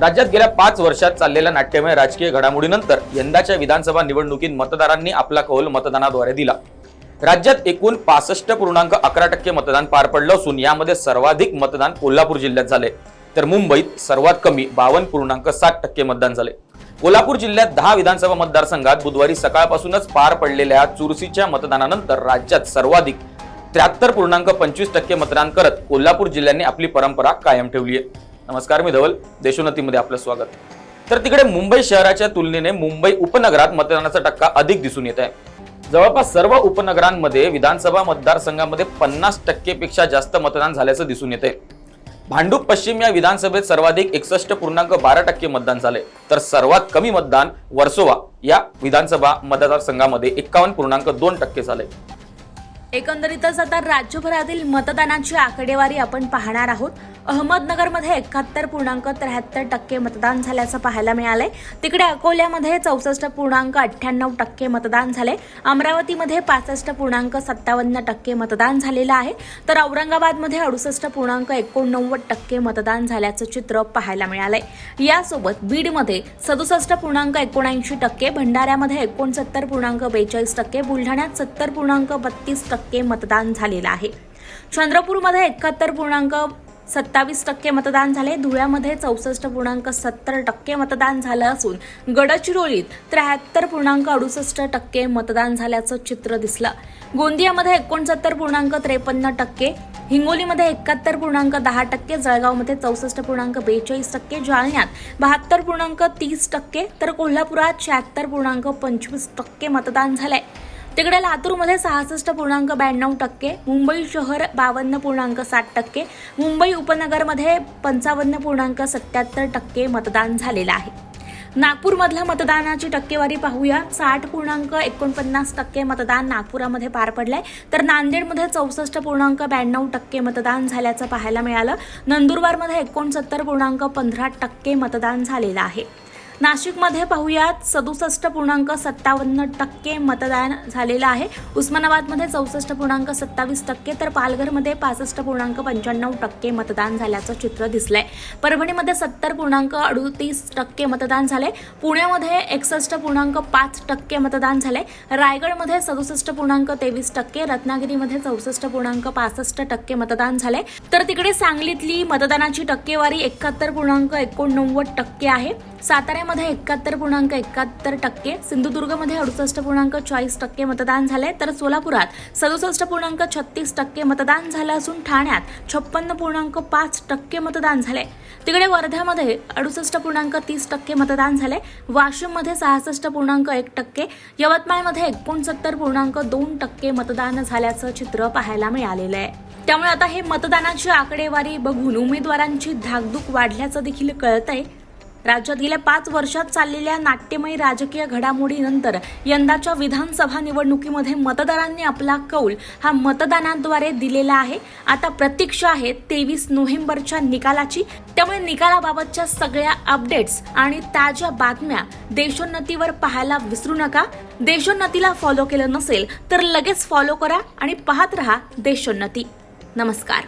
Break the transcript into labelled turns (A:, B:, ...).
A: राज्यात गेल्या पाच वर्षात चाललेल्या नाट्यमय राजकीय घडामोडीनंतर यंदाच्या विधानसभा निवडणुकीत मतदारांनी आपला कौल मतदानाद्वारे दिला. राज्यात एकूण पासष्ट पूर्णांक अकरा टक्के मतदान पार पडलं असून यामध्ये सर्वाधिक मतदान कोल्हापूर जिल्ह्यात झाले. तर मुंबईत सर्वात कमी बावन्न पूर्णांक सात टक्के मतदान झाले. कोल्हापूर जिल्ह्यात दहा विधानसभा मतदारसंघात बुधवारी सकाळपासूनच पार पडलेल्या चुरसीच्या मतदानानंतर राज्यात सर्वाधिक त्र्याहत्तर पूर्णांक पंचवीस टक्के मतदान करत कोल्हापूर जिल्ह्याने आपली परंपरा कायम ठेवली आहे. नमस्कार मी धवल. देशोन्नतीमध्ये आपलं स्वागत. तर तिकडे मुंबई शहराच्या तुलनेने मुंबई उपनगरात मतदानाचा टक्का अधिक दिसून येत आहे. जवळपास सर्व उपनगरांमध्ये विधानसभा मतदारसंघामध्ये पन्नास टक्केपेक्षा जास्त मतदान झाल्याचं दिसून येते भांडूप पश्चिम या विधानसभेत सर्वाधिक एकसष्ट पूर्णांक बारा टक्के मतदान झाले तर सर्वात कमी मतदान वर्सोवा या विधानसभा मतदारसंघामध्ये एक्कावन्न पूर्णांक दोन टक्के झाले
B: एकंदरीतच आता राज्यभरातील मतदानाची आकडेवारी आपण पाहणार आहोत. अहमदनगरमध्ये एकाहत्तर पूर्णांक त्र्याहत्तर टक्के मतदान झाल्याचं पाहायला मिळालंय. तिकडे अकोल्यामध्ये चौसष्ट पूर्णांक अठ्ठ्याण्णव टक्के मतदान झाले अमरावतीमध्ये पासष्ट पूर्णांक सत्तावन्न टक्के मतदान झालेलं आहे. तर औरंगाबादमध्ये अडुसष्ट पूर्णांक एकोणनव्वद टक्के मतदान झाल्याचं चित्र पाहायला मिळालंय. यासोबत बीडमध्ये सदुसष्ट पूर्णांक एकोणऐंशी टक्के भंडाऱ्यामध्ये एकोणसत्तर पूर्णांक बेचाळीस टक्के बुलढाण्यात सत्तर पूर्णांक बत्तीस टक्के टक्के मतदान झालेलं आहे. चंद्रपूरमध्ये एकाहत्तर पूर्णांक सत्तावीस टक्के मतदान झाले. धुळ्यामध्ये चौसष्ट पूर्णांक सत्तर टक्के मतदान झालं असून गडचिरोलीत त्र्याहत्तर पूर्णांक अडुसष्ट टक्के मतदान झाल्याचं चित्र दिसलं. गोंदियामध्ये एकोणसत्तर पूर्णांक त्रेपन्न टक्के हिंगोलीमध्ये एकाहत्तर पूर्णांक दहा टक्के जळगावमध्ये चौसष्ट पूर्णांक बेचाळीस टक्के जालन्यात बहात्तर पूर्णांक तीस टक्के तर कोल्हापुरात शहात्तर पूर्णांक पंचवीस टक्के मतदान झालंय. तिकडे लातूरमध्ये सहासष्ट पूर्णांक ब्याण्णव टक्के मुंबई शहर बावन्न पूर्णांक साठ टक्के मुंबई उपनगरमध्ये पंचावन्न पूर्णांक सत्याहत्तर टक्के मतदान झालेलं आहे. नागपूरमधल्या मतदानाची टक्केवारी पाहूया. साठ पूर्णांक एकोणपन्नास टक्के मतदान नागपुरामध्ये पार पडलंय. तर नांदेडमध्ये चौसष्ट पूर्णांक ब्याण्णव टक्के मतदान झाल्याचं पाहायला मिळालं. नंदुरबारमध्ये एकोणसत्तर पूर्णांक पंधरा टक्के मतदान झालेलं आहे. नाशिकमध्ये पाहूयात सदुसष्ट पूर्णांक सत्तावन्न टक्के मतदान झालेलं आहे. उस्मानाबादमध्ये चौसष्ट पूर्णांक सत्तावीस टक्के तर पालघरमध्ये पासष्ट पूर्णांक पंच्याण्णव टक्के मतदान झाल्याचं चित्र दिसलंय. परभणीमध्ये सत्तर पूर्णांक अडुतीस टक्के मतदान झाले पुण्यामध्ये एकसष्ट पूर्णांक पाच टक्के मतदान झाले रायगडमध्ये सदुसष्ट पूर्णांक तेवीस टक्के रत्नागिरीमध्ये चौसष्ट पूर्णांक पासष्ट टक्के मतदान झाले तर तिकडे सांगलीतली मतदानाची टक्केवारी एकाहत्तर पूर्णांक एकोणनव्वद टक्के आहे. साताऱ्यामध्ये एकाहत्तर पूर्णांक एकाहत्तर टक्के सिंधुदुर्गमध्ये अडुसष्ट पूर्णांक चाळीस टक्के मतदान झाले तर सोलापुरात सदुसष्ट पूर्णांक छत्तीस टक्के मतदान झालं असून ठाण्यात छप्पन्न पूर्णांक पाच टक्के मतदान झाले तिकडे वर्ध्यामध्ये अडुसष्ट पूर्णांक तीस टक्के मतदान झाले वाशिममध्ये सहासष्ट पूर्णांक एक टक्के यवतमाळमध्ये एकोणसत्तर पूर्णांक दोन टक्के मतदान झाल्याचं चित्र पाहायला मिळालेलं आहे. त्यामुळे आता हे मतदानाची आकडेवारी बघून उमेदवारांची धाकधूक वाढल्याचं देखील कळतंय. राज्यात गेल्या पाच वर्षात चाललेल्या नाट्यमय राजकीय घडामोडीनंतर यंदाच्या विधानसभा निवडणुकीमध्ये मतदारांनी आपला कौल हा मतदानाद्वारे दिलेला आहे. आता प्रतीक्षा आहे तेवीस नोव्हेंबरच्या निकालाची. त्यामुळे निकालाबाबतच्या सगळ्या अपडेट्स आणि ताज्या बातम्या देशोन्नतीवर पाहायला विसरू नका. देशोन्नतीला फॉलो केलं नसेल तर लगेच फॉलो करा आणि पाहत रहा देशोन्नती. नमस्कार.